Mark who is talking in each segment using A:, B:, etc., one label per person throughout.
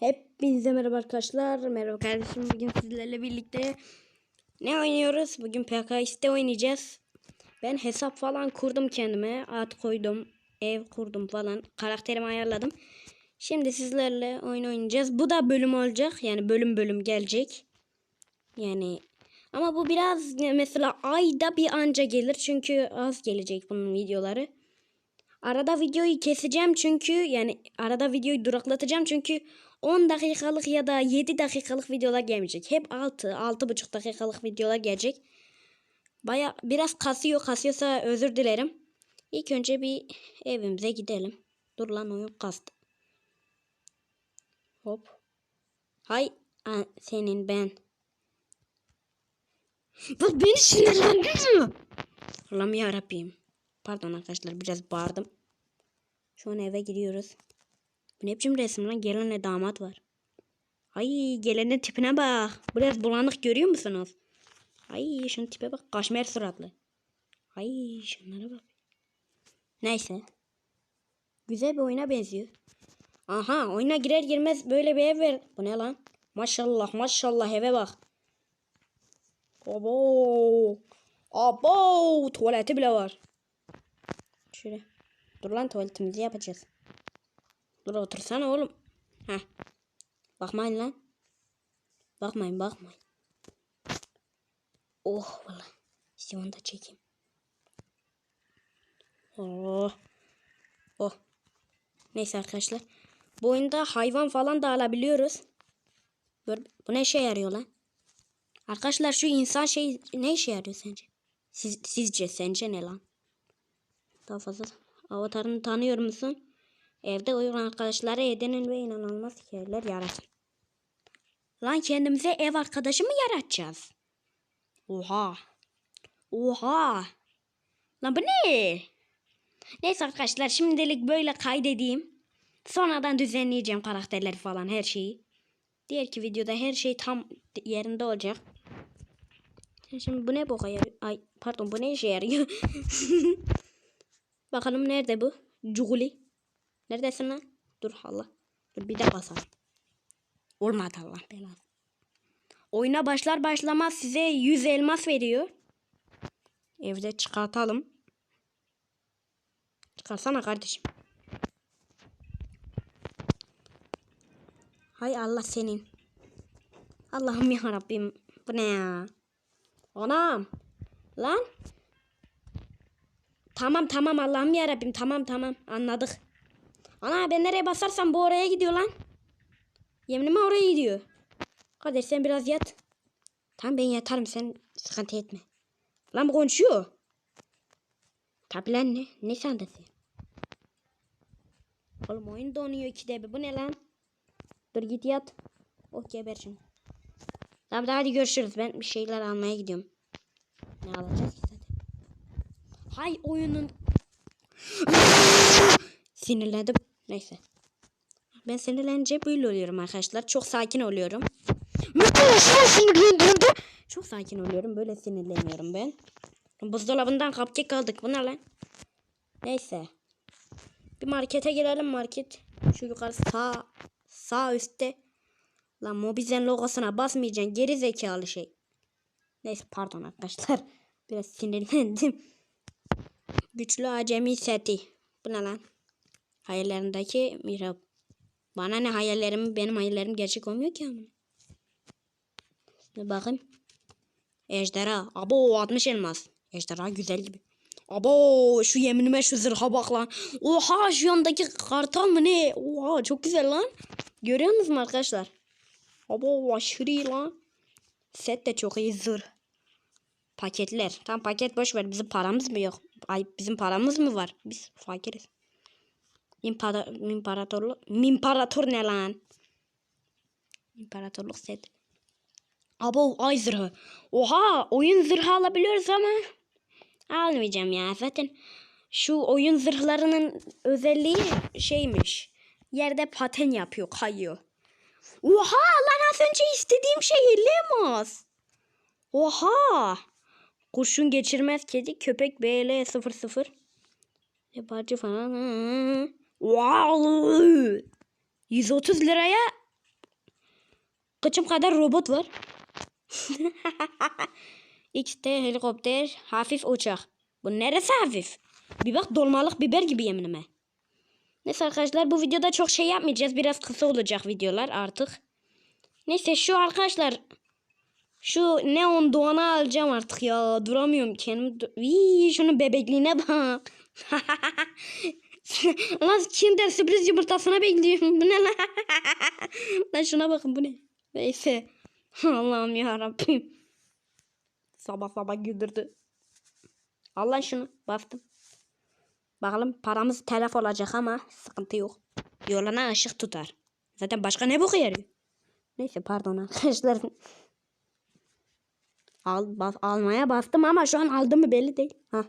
A: Hepinize merhaba arkadaşlar. Merhaba kardeşim. Bugün sizlerle birlikte ne oynuyoruz? Bugün PKX'de oynayacağız. Ben hesap falan kurdum kendime. Ad koydum. Ev kurdum falan. Karakterimi ayarladım. Şimdi sizlerle oyun oynayacağız. Bu da bölüm olacak. Yani bölüm bölüm gelecek. Yani ama bu biraz mesela ayda bir anca gelir. Çünkü az gelecek bunun videoları. Arada videoyu keseceğim çünkü yani arada videoyu duraklatacağım çünkü 10 dakikalık ya da 7 dakikalık videolar gelmeyecek. Hep 6 6,5 dakikalık videolar gelecek. Baya biraz kasıyor kasıyorsa özür dilerim. İlk önce bir evimize gidelim. Dur lan oyun kastı. Hop. Hay senin ben. Bak beni sinirlendirdin. Allah'ım yarabbim. Pardon arkadaşlar biraz bağırdım. Şu an eve giriyoruz. Bu ne biçim resim lan? Gelenle damat var. Ay gelenin tipine bak. Biraz bulanık görüyor musunuz? Ay şunun tipe bak. Kaşmer suratlı. Ay şunlara bak. Neyse. Güzel bir oyuna benziyor. Aha oyuna girer girmez böyle bir ev ver. Bu ne lan? Maşallah maşallah eve bak. Abo. Abo. Tuvaleti bile var. Şöyle. Dur lan tuvaletimizi yapacağız. Dur otursana oğlum. Heh. Bakmayın lan. Bakmayın bakmayın. Oh valla. Size onu da çekeyim. Oh. Oh. Neyse arkadaşlar. Bu oyunda hayvan falan da alabiliyoruz. Bu ne işe yarıyor lan? Arkadaşlar şu insan şey ne işe yarıyor sence? Siz, sizce sence ne lan? Daha fazla avatarını tanıyor musun? Evde oyun arkadaşları edinin ve inanılmaz hikayeler yaratın. Lan kendimize ev arkadaşı mı yaratacağız? Oha. Oha. Lan bu ne? Neyse arkadaşlar şimdilik böyle kaydedeyim. Sonradan düzenleyeceğim karakterleri falan her şeyi. Diğer ki videoda her şey tam yerinde olacak. Şimdi bu ne boka yarıyor? Ay pardon bu ne işe yarıyor? Bakalım nerede bu? Cuguli. Neredesin lan? Dur Allah. Dur bir de basalım. Olmadı Allah belası. Oyuna başlar başlamaz size 100 elmas veriyor. Evde çıkartalım. Çıkarsana kardeşim. Hay Allah senin. Allah'ım ya Rabbim. Bu ne ya? Anam. Lan. Tamam tamam Allah'ım ya Rabbim tamam tamam anladık. Ana ben nereye basarsam bu oraya gidiyor lan. Yeminime oraya gidiyor. Kardeş sen biraz yat. Tamam ben yatarım sen sıkıntı etme. Lan bu konuşuyor. Tabi lan ne? Ne sandın sen? Oğlum oyun donuyor ikide bir. Bu ne lan? Dur git yat. Oh geber şimdi. Tamam hadi görüşürüz. Ben bir şeyler almaya gidiyorum. Ne alacağız? Hay oyunun Sinirlendim. Neyse. Ben sinirlenince böyle oluyorum arkadaşlar. Çok sakin oluyorum. Çok sakin oluyorum. Böyle sinirleniyorum ben. Buzdolabından cupcake aldık. Bu ne lan? Neyse. Bir markete girelim market. Şu yukarı sağ sağ üstte. Lan Mobizen logosuna basmayacaksın. Geri zekalı şey. Neyse pardon arkadaşlar. Biraz sinirlendim. Güçlü acemi seti. Bu ne lan? Hayallerindeki mihrap. Bana ne hayallerim, benim hayallerim gerçek olmuyor ki ama. Bir bakayım. Ejderha. Abo 60 elmas. Ejderha güzel gibi. Abo şu yeminime şu zırha bak lan. Oha şu yandaki kartal mı ne? Oha çok güzel lan. Görüyor musunuz arkadaşlar? Abo aşırı lan. Set de çok iyi zırh. Paketler. Tam paket boş ver. Bizim paramız mı yok? Ay bizim paramız mı var? Biz fakiriz. İmpara, imparatorluk. İmparator ne lan? İmparatorluk set. Abo ay zırhı. Oha oyun zırhı alabiliyoruz ama. Almayacağım ya zaten. Şu oyun zırhlarının özelliği şeymiş. Yerde paten yapıyor kayıyor. Oha lan az önce istediğim şey Lemos. Oha. Kurşun geçirmez kedi köpek BL00. Yabancı falan. Wow. 130 liraya kıçım kadar robot var. XT helikopter hafif uçak. Bu neresi hafif? Bir bak dolmalık biber gibi yeminime. Neyse arkadaşlar bu videoda çok şey yapmayacağız. Biraz kısa olacak videolar artık. Neyse şu arkadaşlar şu neon doğanı alacağım artık ya. Duramıyorum kendim. du- Vii, şunun bebekliğine bak. lan Kinder sürpriz yumurtasına bekliyorum. Bu ne lan? lan şuna bakın bu ne? Neyse. Allah'ım ya. Sabah sabah güldürdü. Allah şunu bastım. Bakalım paramız telef olacak ama sıkıntı yok. Yoluna ışık tutar. Zaten başka ne boku yarıyor? Neyse pardon arkadaşlar. Al, bas, almaya bastım ama şu an aldım mı belli değil. Ha.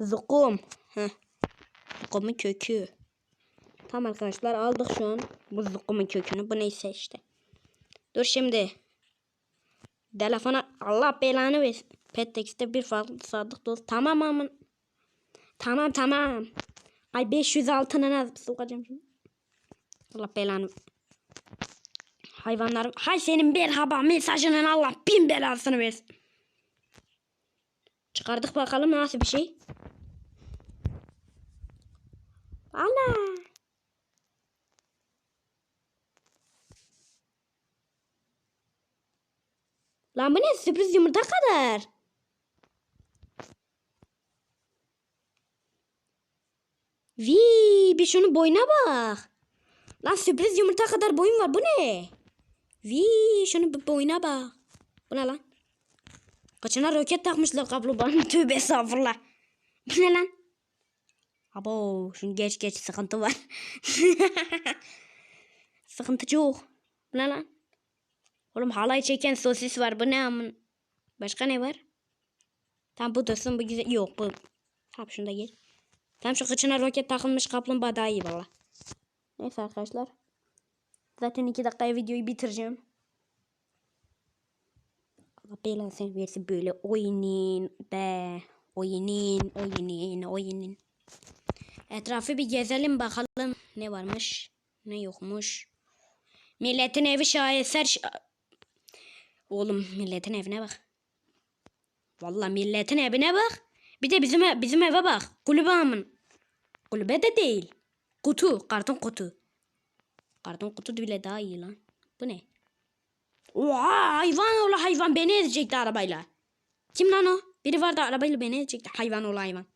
A: Zukum. Heh. Zukumun kökü. Tamam arkadaşlar aldık şu an bu zukumun kökünü. Bu neyse işte. Dur şimdi. Telefona Allah belanı versin. Pettex'te bir farklı sadık dost. Tamam ama. Tamam tamam. Ay 500 altına nasıl sokacağım şimdi. Allah belanı. Hayvanlarım. Hay senin merhaba mesajının Allah bin belasını versin. Çıkardık bakalım nasıl bir şey. Ana. Lan bu ne sürpriz yumurta kadar. Vii bir şunun boyuna bak. Lan sürpriz yumurta kadar boyun var bu ne? Vii şunun bu boyuna bak. Bu ne lan? Kaçına roket takmışlar kaplumbağanın tövbe estağfurullah. Bu ne lan? Abo şunu geç geç sıkıntı var. sıkıntı çok. Bu ne lan? Oğlum halay çeken sosis var. Bu ne amın? Başka ne var? Tam bu dursun bu güzel. Yok bu. Tamam şunu da gir. Tam şu kıçına roket takılmış kaplumbağa daha iyi valla. Neyse arkadaşlar. Zaten iki dakikaya videoyu bitireceğim. Allah belasını versin böyle oyunun be. Oyunun, oyunun, oyunun. Etrafı bir gezelim bakalım ne varmış, ne yokmuş. Milletin evi şaheser. şa- Oğlum milletin evine bak. Vallahi milletin evine bak. Bir de bizim ev- bizim eve bak. Kulübe amın. Kulübe de değil. Kutu, karton kutu. Karton kutu bile daha iyi lan. Bu ne? Oha hayvan ola hayvan beni ezecekti arabayla. Kim lan o? Biri vardı arabayla beni ezecekti. Hayvan ola hayvan.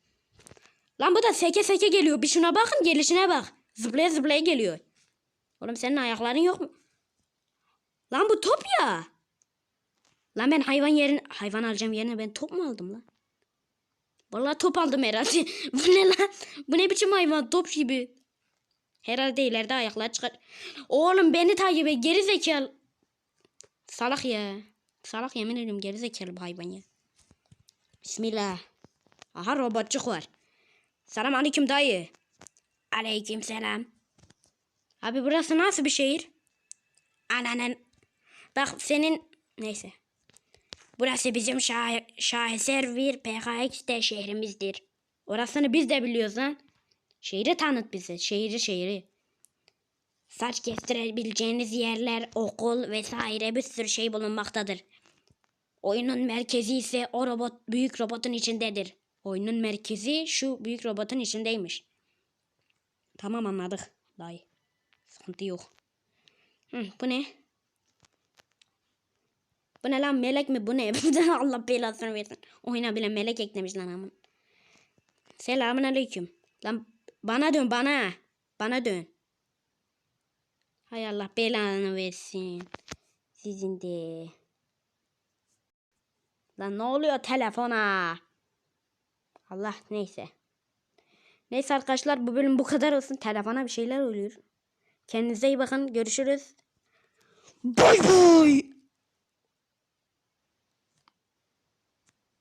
A: Lan bu da seke seke geliyor. Bir şuna bakın gelişine bak. Zıplaya zıplaya geliyor. Oğlum senin ayakların yok mu? Lan bu top ya. Lan ben hayvan yerin hayvan alacağım yerine ben top mu aldım lan? Vallahi top aldım herhalde. bu ne lan? Bu ne biçim hayvan? Top gibi. Herhalde ileride ayaklar çıkar. Oğlum beni takip et. Geri zekalı. Salak ya. Salak yemin ediyorum geri zekalı bu hayvan ya. Bismillah. Aha robotçuk var. Selam aleyküm dayı. Aleyküm selam. Abi burası nasıl bir şehir? Ananın. Bak senin neyse. Burası bizim şah şaheser bir PKX'de şehrimizdir. Orasını biz de biliyoruz lan. Şehri tanıt bize. Şehri şehri. Saç kestirebileceğiniz yerler, okul vesaire bir sürü şey bulunmaktadır. Oyunun merkezi ise o robot büyük robotun içindedir. Oyunun merkezi şu büyük robotun içindeymiş. Tamam anladık dayı. Sıkıntı yok. Hı, bu ne? Bu ne lan melek mi bu ne? Allah belasını versin. Oyuna bile melek eklemiş lan amın. Selamun aleyküm. Lan bana dön bana. Bana dön. Hay Allah belanı versin. Sizin de. Lan ne oluyor telefona? Allah neyse. Neyse arkadaşlar bu bölüm bu kadar olsun. Telefona bir şeyler oluyor. Kendinize iyi bakın. Görüşürüz. Bay bay.